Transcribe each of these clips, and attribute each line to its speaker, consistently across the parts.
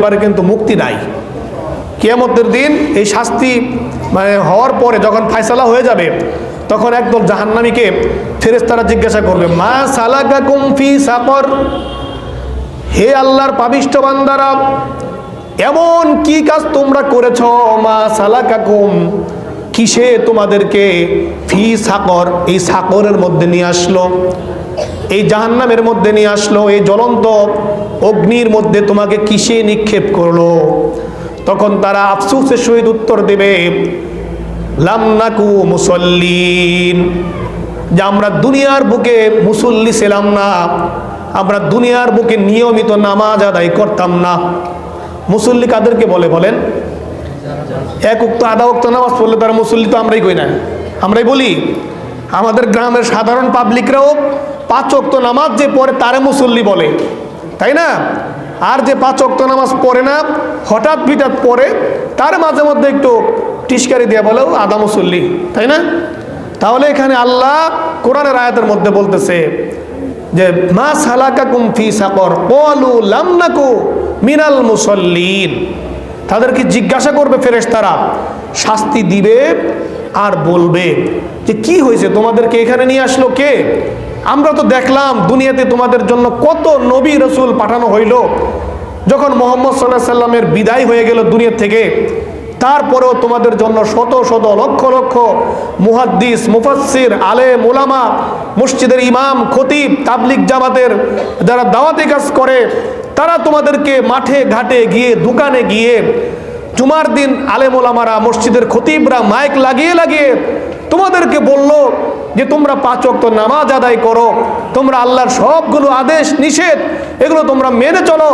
Speaker 1: এবারে কিন্তু মুক্তি নাই। কিয়ামতের দিন এই শাস্তি মানে হওয়ার পরে যখন ফায়সালা হয়ে যাবে, তখন একদল জাহান্নামীকে ফেরেশতারা জিজ্ঞাসা করবে, মা সালাকা কুমফি সাকর? হে আল্লাহর পাবিষ্ট বান্দারা, এমন কি কাজ তোমরা করেছ? মা সালাকা কুম কিসে তোমাদেরকে ফি সাকর? এই সাকরের মধ্যে নিয়ে আসলো। এই জাহান্নামের মধ্যে নিয়ে আসলো, এই জ্বলন্ত অগ্নির মধ্যে তোমাকে কিসে নিক্ষেপ করল? তখন তারা আফসুসের সহিত উত্তর দেবে লামনাকু মুসল্লিন। যে আমরা দুনিয়ার বুকে মুসল্লি ছিলাম না, আমরা দুনিয়ার বুকে নিয়মিত নামাজ আদায় করতাম না। মুসল্লি কাদেরকে বলে বলেন? এক উক্ত আধা উক্ত নামাজ পড়লে তারা মুসল্লি তো আমরাই কই না। আমরাই বলি আমাদের গ্রামের সাধারণ পাবলিকরাও পাঁচ অক্ত নামাজ যে পড়ে তারে মুসল্লি বলে, তাই না? আর যে পাঁচ অক্ত নামাজ পড়ে না, হঠাৎ বিটাত পড়ে, তার মাঝে মধ্যে একটু টিস্কারি দিয়ে বলেও আদা মুসল্লি, তাই না? তাহলে এখানে আল্লাহ কোরআনের আয়াতের মধ্যে বলতেছে যে, মা সালাকা কুমফি সাকর কলু লামনাকু মিনাল মুসল্লিন। তাদেরকে জিজ্ঞাসা করবে ফেরেশতারা, শাস্তি দিবে আর বলবে যে, কি হয়েছে? তোমাদেরকে এখানে নিয়ে আসলো কে? আমরা তো দেখলাম দুনিয়াতে তোমাদের জন্য কত নবী রসুল পাঠানো হইল। যখন মোহাম্মদ সাল্লাহ সাল্লামের বিদায় হয়ে গেল দুনিয়া থেকে, তারপরেও তোমাদের জন্য শত শত লক্ষ লক্ষ মুহাদ্দিস, মুফাসসির আলে মোলামা মসজিদের ইমাম, খতিব তাবলিক জামাতের যারা দাওয়াতে কাজ করে, তারা তোমাদেরকে মাঠে ঘাটে গিয়ে, দোকানে গিয়ে জুমার দিন আলেমোলামারা মসজিদের খতিবরা মাইক লাগিয়ে লাগিয়ে তোমাদেরকে বলল যে তোমরা পাঁচ ওয়াক্ত নামাজ আদায় করো, তোমরা আল্লাহর সবগুলো আদেশ নিষেধ, এগুলো তোমরা মেনে চলো,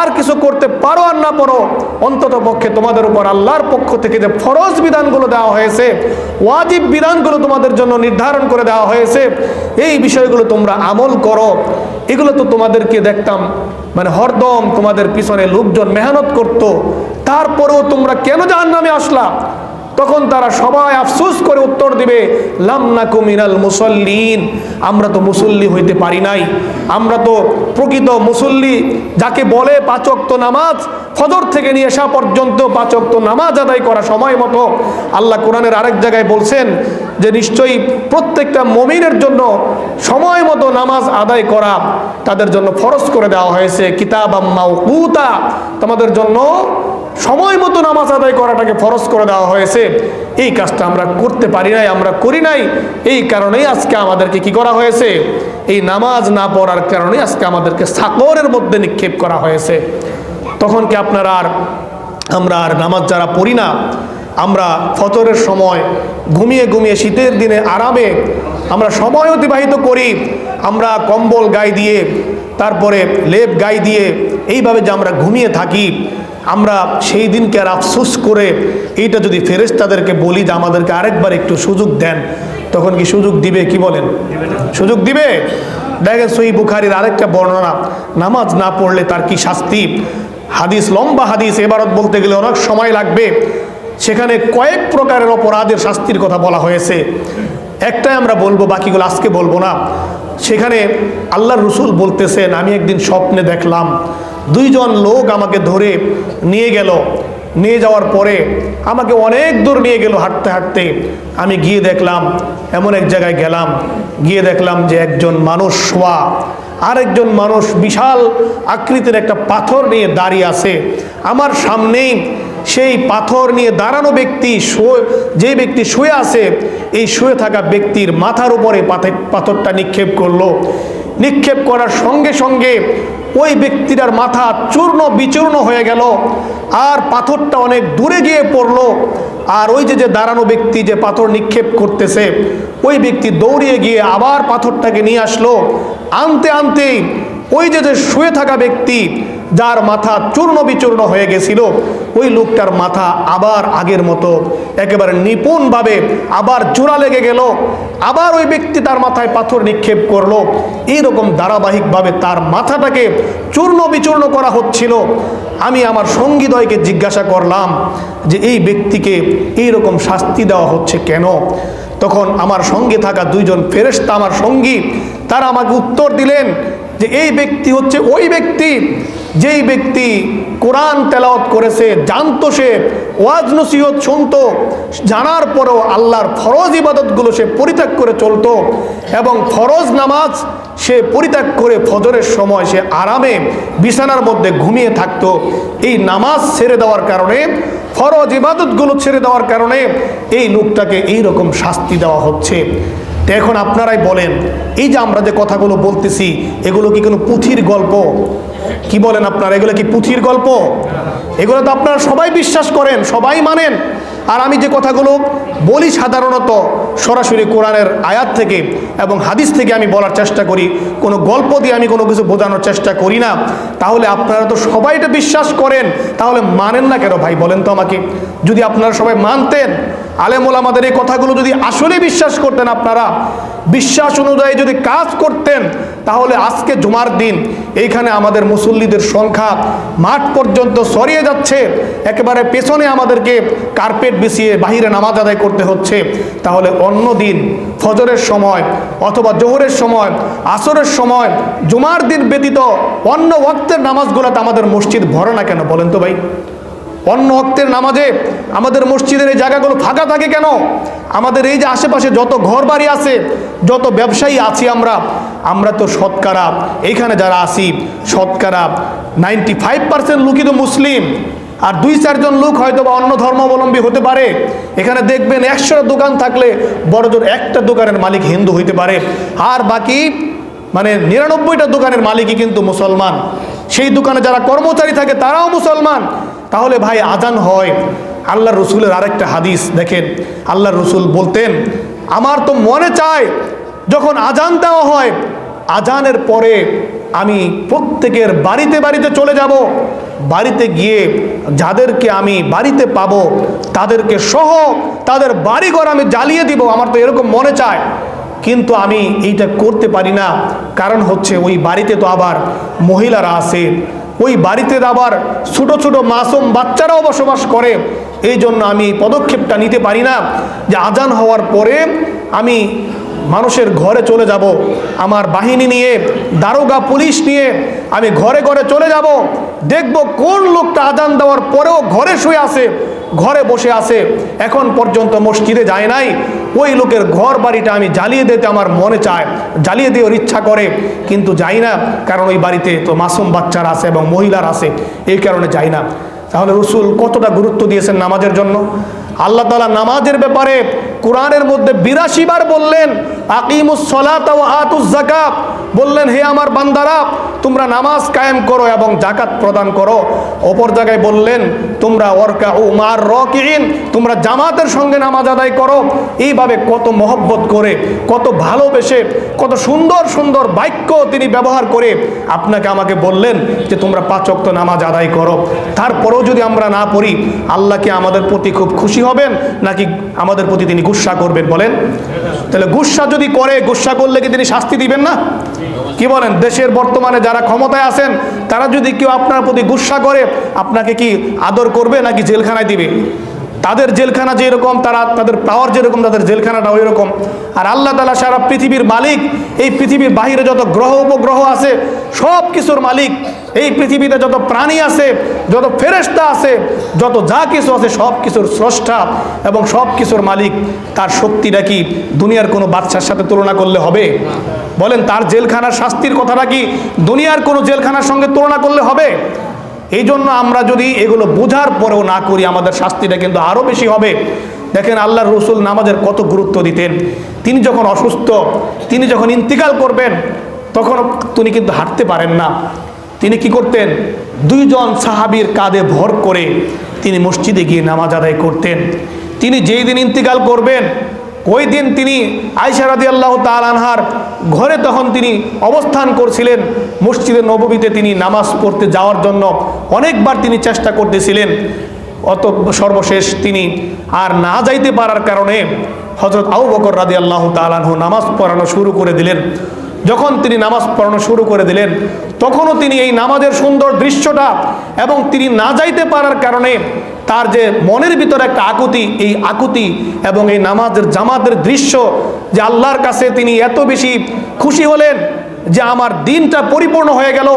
Speaker 1: আর কিছু করতে পারো আর না পারো, অন্তত পক্ষে তোমাদের উপর আল্লাহর পক্ষ থেকে যে ফরজ বিধানগুলো দেওয়া হয়েছে, ওয়াজিব বিধানগুলো তোমাদের জন্য নির্ধারণ করে দেওয়া হয়েছে, এই বিষয়গুলো তোমরা আমল করো। এগুলো তো তোমাদেরকে দেখতাম মানে হরদম তোমাদের পিছনে লোকজন মেহনত করত তারপরেও তোমরা কেন জাহান নামে আসলা? তখন তারা সবাই আফসোস করে উত্তর দিবে লামনাকু মিনাল মুসল্লিন। আমরা তো মুসল্লি হইতে পারি নাই। আমরা তো প্রকৃত মুসল্লি, যাকে বলে পাচক্ত নামাজ, ফজর থেকে নিয়ে আসা পর্যন্ত পাচক্ত নামাজ আদায় করা সময় মতো। আল্লাহ কোরআনের আরেক জায়গায় বলছেন যে, নিশ্চয়ই প্রত্যেকটা মমিনের জন্য সময় মতো নামাজ আদায় করা তাদের জন্য ফরজ করে দেওয়া হয়েছে। কিতাব আম্মাউকুতা তোমাদের জন্য সময় মতো নামাজ আদায় করাটাকে ফরজ করে দেওয়া হয়েছে। এই কাজটা আমরা করতে পারি নাই, আমরা করি নাই। এই কারণেই আজকে আমাদেরকে কি করা হয়েছে? এই নামাজ না পড়ার কারণে আজকে আমাদেরকে সাকরের মধ্যে নিক্ষেপ করা হয়েছে। তখন কি আপনারা আর আমরা আর নামাজ যারা পড়ি না, আমরা ফতরের সময় ঘুমিয়ে ঘুমিয়ে শীতের দিনে আরামে আমরা সময় অতিবাহিত করি, আমরা কম্বল গায়ে দিয়ে, তারপরে লেপ গায়ে দিয়ে, এইভাবে যে আমরা ঘুমিয়ে থাকি আমরা সেই দিনকে আর আফসোস করে এইটা যদি ফেরেস তাদেরকে বলি যে আমাদেরকে আরেকবার একটু সুযোগ দেন, তখন কি সুযোগ দিবে? কি বলেন? সুযোগ দিবে? দেখেন সই বুখারির আরেকটা বর্ণনা, নামাজ না পড়লে তার কি শাস্তি? হাদিস, লম্বা হাদিস, এবারত বলতে গেলে অনেক সময় লাগবে। সেখানে কয়েক প্রকারের অপরাধের শাস্তির কথা বলা হয়েছে। একটাই আমরা বলব, বাকিগুলো আজকে বলব না। সেখানে আল্লাহ রসুল বলতেছেন, আমি একদিন স্বপ্নে দেখলাম দুইজন লোক আমাকে ধরে নিয়ে গেল। নিয়ে যাওয়ার পরে আমাকে অনেক দূর নিয়ে গেল হাঁটতে হাঁটতে। আমি গিয়ে দেখলাম, এমন এক জায়গায় গেলাম, গিয়ে দেখলাম যে একজন মানুষ শোয়া। আরেকজন মানুষ বিশাল আকৃতির একটা পাথর নিয়ে দাঁড়িয়ে আছে। আমার সামনেই সেই পাথর নিয়ে দাঁড়ানো ব্যক্তি যে ব্যক্তি শুয়ে আছে, এই শুয়ে থাকা ব্যক্তির মাথার উপরে পাথর- পাথরটা নিক্ষেপ করল। নিক্ষেপ করার সঙ্গে সঙ্গে ওই ব্যক্তিটার মাথা চূর্ণ বিচূর্ণ হয়ে গেল, আর পাথরটা অনেক দূরে গিয়ে পড়ল, আর ওই যে যে দাঁড়ানো ব্যক্তি যে পাথর নিক্ষেপ করতেছে, ওই ব্যক্তি দৌড়িয়ে গিয়ে আবার পাথরটাকে নিয়ে আসলো। আনতে আনতেই ওই যে যে শুয়ে থাকা ব্যক্তি যার মাথা চূর্ণ বিচূর্ণ হয়ে গেছিল, ওই লোকটার মাথা আবার আগের মতো একেবারে নিপুণভাবে আবার জোড়া লেগে গেল। আবার ওই ব্যক্তি তার মাথায় পাথর নিক্ষেপ করল। এইরকম ধারাবাহিকভাবে তার মাথাটাকে চূর্ণ বিচূর্ণ করা হচ্ছিল। আমি আমার সঙ্গীদয়কে জিজ্ঞাসা করলাম যে, এই ব্যক্তিকে এই রকম শাস্তি দেওয়া হচ্ছে কেন? তখন আমার সঙ্গে থাকা দুইজন ফেরেশতা, আমার সঙ্গী, তারা আমাকে উত্তর দিলেন যে, এই ব্যক্তি হচ্ছে ওই ব্যক্তি। যেই ব্যক্তি কোরআন তেলাওয়াত করেছে, জানতো সে, ওয়াজ নসিহত শুনতো, জানার পরেও আল্লাহর ফরজ ইবাদতগুলো সে পরিত্যাগ করে চলতো এবং ফরজ নামাজ সে পরিত্যাগ করে ফজরের সময় সে আরামে বিছানার মধ্যে ঘুমিয়ে থাকতো। এই নামাজ ছেড়ে দেওয়ার কারণে, ফরজ ইবাদতগুলো ছেড়ে দেওয়ার কারণে এই লোকটাকে এই রকম শাস্তি দেওয়া হচ্ছে। তো এখন আপনারাই বলেন, এই যে আমরা যে কথাগুলো বলতেছি, এগুলো কি কোনো পুঁথির গল্প? কি বলেন আপনারা? এগুলো কি পুঁথির গল্প? এগুলো তো আপনারা সবাই বিশ্বাস করেন, সবাই মানেন। আর আমি যে কথাগুলো বলি সাধারণত সরাসরি কোরআনের আয়াত থেকে এবং হাদিস থেকে আমি বলার চেষ্টা করি, কোনো গল্প দিয়ে আমি কোনো কিছু বোঝানোর চেষ্টা করি না। তাহলে আপনারা তো সবাই এটা বিশ্বাস করেন, তাহলে মানেন না কেন ভাই? বলেন তো আমাকে। যদি আপনারা সবাই মানতেন আলেমুল আমাদের এই কথাগুলো যদি আসলে বিশ্বাস করতেন আপনারা, বিশ্বাস অনুযায়ী যদি কাজ করতেন, তাহলে আজকে জুমার দিন, এইখানে আমাদের মুসল্লিদের সংখ্যা মাঠ পর্যন্ত সরিয়ে যাচ্ছে, একেবারে পেছনে আমাদেরকে কার্পেট বিছিয়ে বাহিরে নামাজ আদায় করতে হচ্ছে। তাহলে অন্য দিন, ফজরের সময় অথবা জোহরের সময়, আসরের সময়, জুমার দিন ব্যতীত অন্য ওয়াক্তের নামাজগুলোতে আমাদের মসজিদ ভরে না কেন? বলেন তো ভাই। অন্য অক্তের নামাজে আমাদের মসজিদের এই জায়গাগুলো ফাঁকা থাকে কেন? আমাদের এই যে আশেপাশে যত ঘর বাড়ি আছে, যত ব্যবসায়ী আছি আমরা আমরা তো শতকরা এইখানে যারা আছি, শতকরা নাইনটি ফাইভ পার্সেন্ট লোকই তো মুসলিম। আর দুই চারজন লোক হয়তো বা অন্য ধর্মাবলম্বী হতে পারে। এখানে দেখবেন একশোটা দোকান থাকলে বড় জোর একটা দোকানের মালিক হিন্দু হইতে পারে। আর বাকি মানে নিরানব্বইটা দোকানের মালিকই কিন্তু মুসলমান। সেই দোকানে যারা কর্মচারী থাকে, তারাও মুসলমান। তাহলে ভাই আজান হয়। আল্লাহ রসুলের আরেকটা হাদিস দেখেন। আল্লাহ রসুল বলতেন, আমার তো মনে চায়, যখন আজান দেওয়া হয়, আজানের পরে আমি প্রত্যেকের বাড়িতে বাড়িতে চলে যাব। বাড়িতে গিয়ে যাদেরকে আমি বাড়িতে পাবো, তাদেরকে সহ তাদের বাড়িঘর আমি জ্বালিয়ে দিব। আমার তো এরকম মনে চায়। কিন্তু আমি এইটা করতে পারি না। কারণ হচ্ছে ওই বাড়িতে তো আবার মহিলারা আছে। ওই বাড়িতে আবার ছোট ছোট মাসুম বাচ্চারাও বসবাস করে। এই জন্য আমি পদক্ষেপটা নিতে পারি না যে আজান হওয়ার পরে আমি মানুষের ঘরে চলে যাব, আমার বাহিনী নিয়ে, দারোগা পুলিশ নিয়ে আমি ঘরে ঘরে চলে যাব। দেখব কোন লোকটা আজান দেওয়ার পরেও ঘরে শুয়ে আছে। ঘরে বসে আছে, এখন পর্যন্ত মসজিদে যায় নাই। ওই লোকের ঘর বাড়িটা আমি জ্বালিয়ে দিতে আমার মনে চায়, জ্বালিয়ে দেওয়ার ইচ্ছা করে, কিন্তু যাই না, কারণ ওই বাড়িতে তো মাসুম বাচ্চারা আছে এবং মহিলার আছে, এই কারণে যাই না। তাহলে রসুল কতটা গুরুত্ব দিয়েছেন নামাজের জন্য? আল্লাহ তালা নামাজের ব্যাপারে কোরআনের মধ্যে বিরাশি বার বললেন বললেন, হে আমার বান্দারা, তোমরা নামাজ কায়েম করো এবং জাকাত প্রদান করো। অপর জায়গায় বললেন, তোমরা ওরকা রকিন তোমরা জামাতের সঙ্গে নামাজ আদায় করো। এইভাবে কত মহব্বত করে, কত ভালোবেসে, কত সুন্দর সুন্দর বাক্য তিনি ব্যবহার করে আপনাকে আমাকে বললেন যে, তোমরা পাঁচ অক্ত নামাজ আদায় করো। তারপরেও যদি আমরা না পড়ি আল্লাহকে আমাদের প্রতি খুব খুশি হবেন? নাকি আমাদের প্রতি তিনি গুসা করবেন বলেন? তাহলে গুসা যদি করে, গুসা করলে কি তিনি শাস্তি দিবেন না? কি বলেন? দেশের বর্তমানে যারা ক্ষমতায় আছেন, তারা যদি কেউ আপনার প্রতি গুসা করে, আপনাকে কি আদর করবে নাকি জেলখানায় দিবে? তাদের জেলখানা যেরকম, তারা তাদের পাওয়ার যেরকম, তাদের জেলখানাটা ওই রকম আর আল্লাহ তালা সারা পৃথিবীর মালিক, এই পৃথিবীর বাহিরে যত গ্রহ উপগ্রহ আছে, সব কিছুর মালিক, এই পৃথিবীতে যত প্রাণী আছে, যত ফেরেস্তা আছে, যত যা কিছু আছে, সব কিছুর স্রষ্টা এবং সব কিছুর মালিক, তার শক্তিটা কি দুনিয়ার কোনো বাচ্চার সাথে তুলনা করলে হবে? বলেন, তার জেলখানার শাস্তির কথাটা কি দুনিয়ার কোনো জেলখানার সঙ্গে তুলনা করলে হবে? এই জন্য আমরা যদি এগুলো বোঝার পরেও না করি, আমাদের শাস্তিটা কিন্তু আরও বেশি হবে। দেখেন আল্লাহর রসুল নামাজের কত গুরুত্ব দিতেন। তিনি যখন অসুস্থ, তিনি যখন ইন্তিকাল করবেন, তখন তিনি কিন্তু হাঁটতে পারেন না। তিনি কি করতেন? দুইজন সাহাবীর কাঁধে ভর করে তিনি মসজিদে গিয়ে নামাজ আদায় করতেন। তিনি যেই দিন ইন্তিকাল করবেন ওই দিন তিনি আয়সা রাজি আল্লাহ তালানহার ঘরে তখন তিনি অবস্থান করছিলেন। মসজিদে নবমীতে তিনি নামাজ পড়তে যাওয়ার জন্য অনেকবার তিনি চেষ্টা করতেছিলেন। অত সর্বশেষ তিনি আর না যাইতে পারার কারণে হজরত আউ বকর রাজি আল্লাহ তালানহু নামাজ পড়ানো শুরু করে দিলেন। যখন তিনি নামাজ পড়ানো শুরু করে দিলেন, তখনও তিনি এই নামাজের সুন্দর দৃশ্যটা এবং তিনি না যাইতে পারার কারণে তার যে মনের ভিতরে একটা আকুতি, এই আকুতি এবং এই নামাজের জামাতের দৃশ্য যে আল্লাহর কাছে তিনি এত বেশি খুশি হলেন যে আমার দিনটা পরিপূর্ণ হয়ে গেল,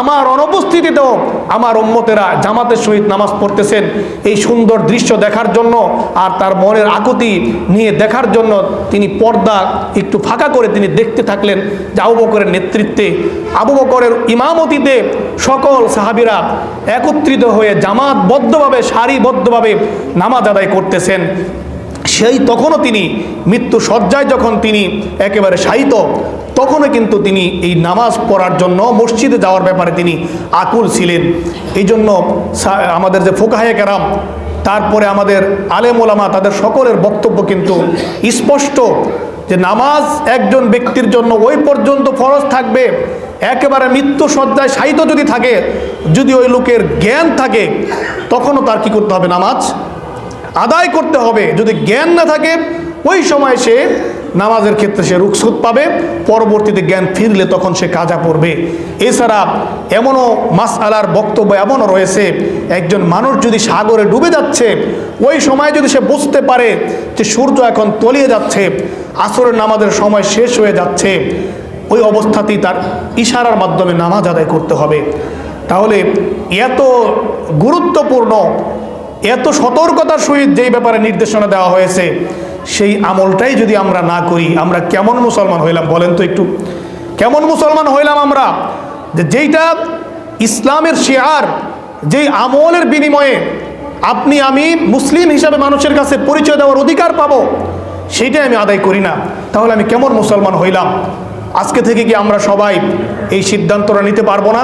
Speaker 1: আমার অনুপস্থিতিতেও আমার উম্মতেরা জামাতের সহিত নামাজ পড়তেছেন। এই সুন্দর দৃশ্য দেখার জন্য আর তার মনের আকুতি নিয়ে দেখার জন্য তিনি পর্দা একটু ফাঁকা করে তিনি দেখতে থাকলেন যে আবু বকরের নেতৃত্বে। আবু বকরের ইমামতিতে সকল সাহাবিরা একত্রিত হয়ে জামাতবদ্ধভাবে, সারিবদ্ধভাবে নামাজ আদায় করতেছেন। সেই তখনও তিনি মৃত্যু সজ্জায় যখন তিনি একেবারে শায়িত তখনও কিন্তু তিনি এই নামাজ পড়ার জন্য মসজিদে যাওয়ার ব্যাপারে তিনি আকুল ছিলেন। এই জন্য আমাদের যে ফোকাহে কেরাম, তারপরে আমাদের আলেম ওলামা, তাদের সকলের বক্তব্য কিন্তু স্পষ্ট যে নামাজ একজন ব্যক্তির জন্য ওই পর্যন্ত ফরজ থাকবে। একেবারে মৃত্যু সজ্জায় শায়িত যদি থাকে, যদি ওই লোকের জ্ঞান থাকে, তখনও তার কি করতে হবে? নামাজ আদায় করতে হবে। যদি জ্ঞান না থাকে, ওই সময় সে নামাজের ক্ষেত্রে সে রুকসুত পাবে, পরবর্তীতে জ্ঞান ফিরলে তখন সে কাজা পড়বে। এছাড়া এমনও মাস আলার বক্তব্য এমনও রয়েছে, একজন মানুষ যদি সাগরে ডুবে যাচ্ছে, ওই সময় যদি সে বুঝতে পারে যে সূর্য এখন তলিয়ে যাচ্ছে, আসরের নামাজের সময় শেষ হয়ে যাচ্ছে, ওই অবস্থাতেই তার ইশারার মাধ্যমে নামাজ আদায় করতে হবে। তাহলে এত গুরুত্বপূর্ণ, এত সতর্কতার সহিত যেই ব্যাপারে নির্দেশনা দেওয়া হয়েছে সেই আমলটাই যদি আমরা না করি, আমরা কেমন মুসলমান হইলাম বলেন তো একটু। কেমন মুসলমান হইলাম আমরা? যে যেইটা ইসলামের শেয়ার, যেই আমলের বিনিময়ে আপনি, আমি মুসলিম হিসাবে মানুষের কাছে পরিচয় দেওয়ার অধিকার পাবো, সেইটাই আমি আদায় করি না। তাহলে আমি কেমন মুসলমান হইলাম? আজকে থেকে কি আমরা সবাই এই সিদ্ধান্তটা নিতে পারব না?